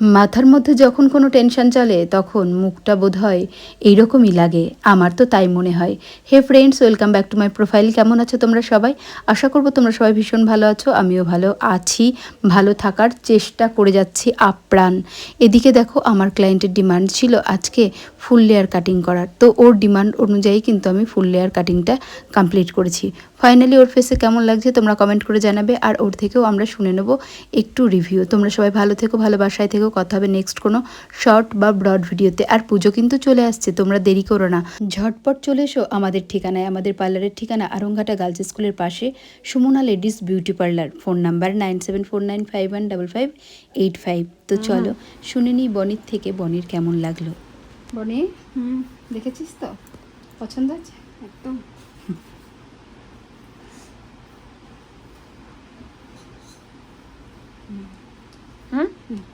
মাথার মধ্যে যখন কোনো টেনশন চলে, তখন মুখটা বোধ হয় এইরকমই লাগে। আমার তো তাই মনে হয়। Hey friends welcome back to my profile কেমন আছো তোমরা সবাই? আশা করব তোমরা সবাই ভীষণ ভালো আছো। আমিও ভালো আছি। ভালো থাকার চেষ্টা করে যাচ্ছি আপ্রাণ। এদিকে দেখো, আমার ক্লায়েন্টের ডিমান্ড ছিল আজকে ফুল লেয়ার কাটিং করার। তো ওর ডিমান্ড অনুযায়ী কিন্তু আমি ফুল লেয়ার কাটিংটা কমপ্লিট করেছি। ফাইনালি ওর ফেসে কেমন লাগছে তোমরা কমেন্ট করে জানাবে আর ওর থেকেও আমরা শুনে নেব একটু রিভিউ তোমরা সবাই ভালো থেকো ভালোবাসায় থেকো কথা হবে নেক্সট কোনো শর্ট বা ব্রড ভিডিওতে আর পুজো কিন্তু চলে আসছে তোমরা দেরি করো না। ঝটপট চলে এসো আমাদের ঠিকানায় আমাদের পার্লারের ঠিকানা আরংঘাটা গার্লস স্কুলের পাশে Sumana ladies beauty parlour phone number nine seven four nine five one double five eight five তো চলো শুনে নিই বনির থেকে বনির কেমন লাগল। বনি হুম দেখেছিস তো? পছন্দ আছে? একদম। 응? 응.